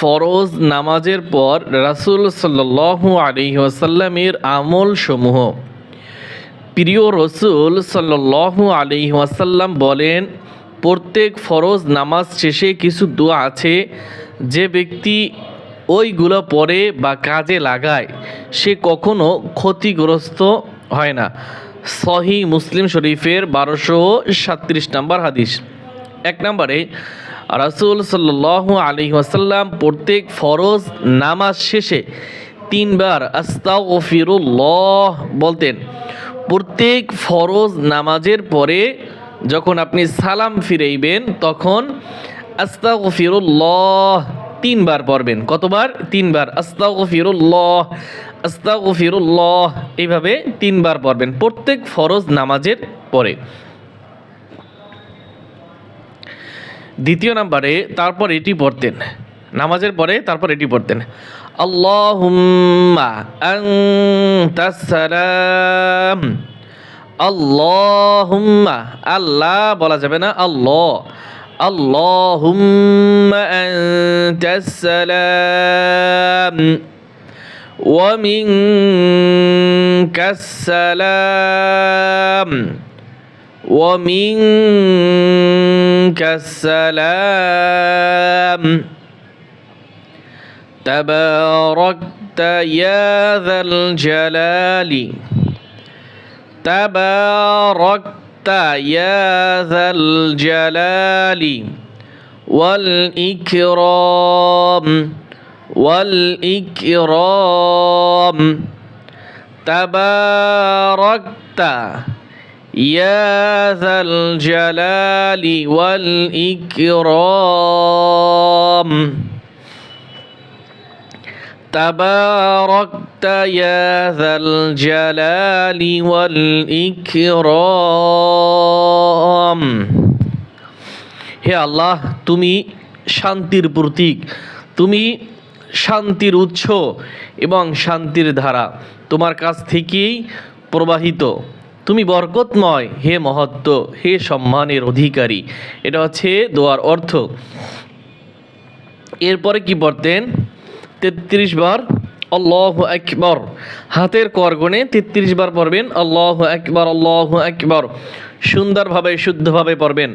ফরজ নামাজের পর রাসূল সাল্লাল্লাহু আলাইহি ওয়াসাল্লামের আমল সমূহ প্রিয় রসুল সাল্লাল্লাহু আলাইহি ওয়াসাল্লাম বলেন, প্রত্যেক ফরজ নামাজ শেষে কিছু দোয়া আছে, যে ব্যক্তি ওইগুলো পড়ে বা কাজে লাগায়, সে কখনো ক্ষতিগ্রস্ত হয় না। সহি মুসলিম শরীফের বারোশো সাতত্রিশ নম্বর হাদিস। এক নম্বরে রাসূল সাল্লাল্লাহু আলাইহি ওয়াসাল্লাম প্রত্যেক ফরজ নামাজ শেষে তিনবার আস্তাগফিরুল্লাহ বলতেন। প্রত্যেক ফরজ নামাজের পরে যখন আপনি সালাম ফিরাইবেন, তখন আস্তা ও আস্তাগফিরুল্লাহ তিনবার পড়বেন। কতবার? তিনবার। আস্তাগফিরুল্লাহ আস্তাগফিরুল্লাহ, এইভাবে তিনবার পড়বেন প্রত্যেক ফরজ নামাজের পরে। দ্বিতীয় নাম্বারে তারপর এটি পড়তেন নামাজের পরে তারপর এটি পড়তেন আল্লাহুম্মা আনতাস সালাম আল্লাহুম্মা আল্লাহ বলা যাবে না আল্লাহ আল্লাহুম্মা আনতাস সালাম ومنك السلام ومنك السلام. تباركت يا ذا الجلال. تباركت يا ذا الجلال. والإكرام والإكرام. تباركت يا ذا الجلال والإكرام تباركت يا ذا الجلال والإكرام হে আল্লাহ তুমি শান্তির প্রতীক তুমি শান্তির উৎস এবং শান্তির ধারা তোমার কাছ থেকেই প্রবাহিত তুমি বরকতময়, হে মহত্ব, হে সম্মানের অধিকারী। এটা হচ্ছে দোয়ার অর্থ। এরপরে কি পড়তেন? তেত্রিশ বার আল্লাহ একবার হাতের করগণে তেত্রিশ বার পড়বেন, আল্লাহ আকবর, আল্লাহ একবার সুন্দরভাবে, শুদ্ধভাবে পড়বেন।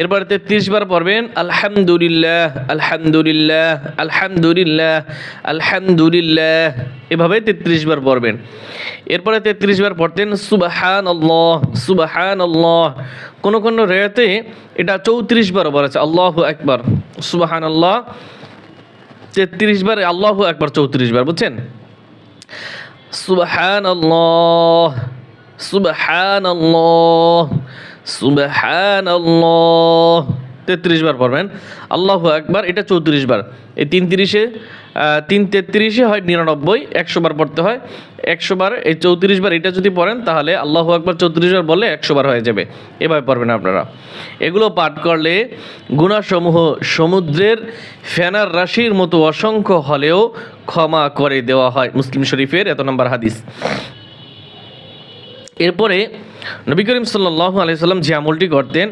এরপর তেত্রিশ বার পড়বেন, আলহামদুলিল্লাহ আলহামদুলিল্লাহ আলহামদুলিল্লাহ আলহামদুলিল্লাহ। এভাবে তেত্রিশ বার পড়বেন। এরপরে তেত্রিশ বার পড়তেন সুবাহান আল্লাহ সুবাহান আল্লাহ কোনো কোনো রেয়াতে এটা চৌত্রিশ বার বলেছে আল্লাহ একবার সুবাহান আল্লাহ তেত্রিশ বার, আল্লাহ একবার চৌত্রিশ বার, বুঝছেন? সুবাহান আল্লাহ সুবাহান আল্লাহ সুবাহান আল্লাহ তেত্রিশ বার পড়বেন। আল্লাহ একবার এটা চৌত্রিশ বার। এই তিন তিরিশে তিন তেত্রিশে হয় নিরানব্বই, একশো বার পড়তে হয়। একশো বার, এই চৌত্রিশ বার এটা যদি পড়েন, তাহলে আল্লাহ একবার চৌত্রিশ বার বললে একশো বার হয়ে যাবে। এভাবে পড়বেন আপনারা। এগুলো পাঠ করলে গুণাসমূহ সমুদ্রের ফেনার রাশির মতো অসংখ্য হলেও ক্ষমা করে দেওয়া হয়। মুসলিম শরীফের এত নম্বর হাদিস। এরপরে নবী করিম সাল্লাল্লাহু আলাইহি সাল্লাম যে আমলটি করতেন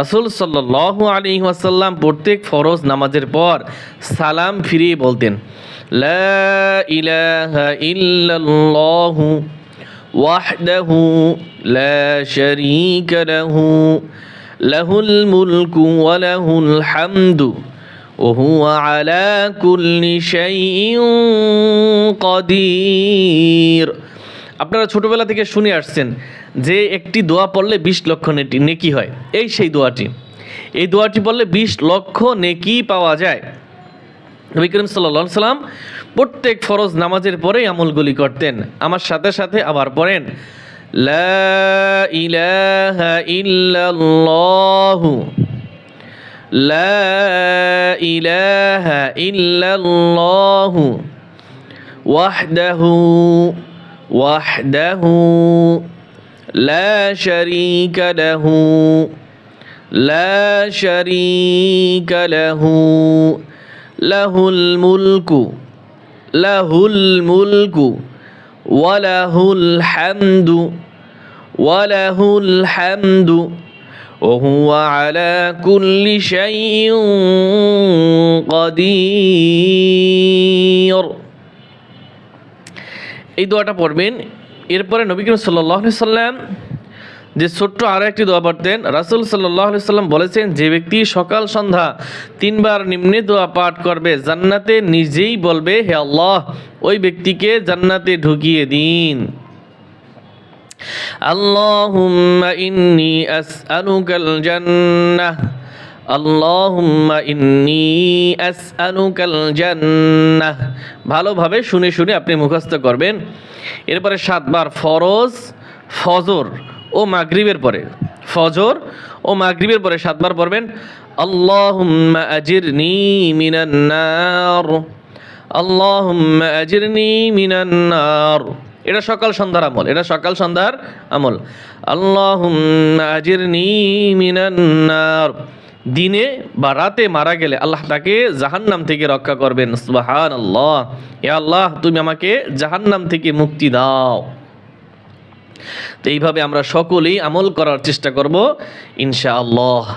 রাসূল সাল্লাল্লাহু আলাইহি ওয়াসাল্লাম প্রত্যেক ফরজ নামাজের পর সালাম ফিরিয়ে বলতেন লা ইলাহা ইল্লাল্লাহু ওয়াহদাহু লা শারীকা লাহু লাহুল মুলকু ওয়া লাহুল হামদু وهو على كل شيء قدير আপনারা ছোটবেলা থেকে শুনে আসছেন যে একটি দোয়া পড়লে বিশ লক্ষ নেটি নেকি হয় এই সেই দোয়াটি এই দোয়াটি পড়লে বিশ লক্ষ নেকি পাওয়া যায় নবী করিম সাল্লা সাল্লাম প্রত্যেক ফরজ নামাজের পরেই আমলগুলি করতেন আমার সাথে সাথে আবার পড়েন লা ইলাহা ইল্লাল্লাহু লা ইলাহা ইল্লাল্লাহু ওয়াহদাহু وحده لا شريك له لا شريك له. له الملك له الملك وله الحمد وله الحمد. وهو على كل شيء قدير. এই দোয়াটা পড়বেন। এরপরে নবী করিম সাল্লি সাল্লাম যে ছোট্ট আরও একটি দোয়া পড়তেন, রাসুল সাল্লি সাল্লাম বলেছেন, যে ব্যক্তি সকাল, সন্ধ্যা তিনবার নিম্নে দোয়া পাঠ করবে, জান্নাতে নিজেই বলবে, হে আল্লাহ, ওই ব্যক্তিকে জান্নাতে ঢুকিয়ে দিন। আল্লাহ ইন্নি আস আনুকাল জান্নাহ। ইন্নি ভালোভাবে শুনে শুনে আপনি মুখস্থ করবেন। এরপরে সাতবার ফরজ, ফজর ও মাগরিবের পরে। ফজর ও মাগরিবের পরে সাতবার পড়বেন আল্লাহ আজিরনি এটা সকাল সন্ধ্যার আমল, এটা সকাল সন্ধ্যার আমল। আল্লাহুম্মা আজিরনি দিনে বা রাতে মারা গেলে আল্লাহ তাকে জাহান্নাম থেকে রক্ষা করবেন। সুবাহান আল্লাহ এ আল্লাহ, তুমি আমাকে জাহান্নাম থেকে মুক্তি দাও। তো এইভাবে আমরা সকলেই আমল করার চেষ্টা করব, ইনশাআল্লাহ।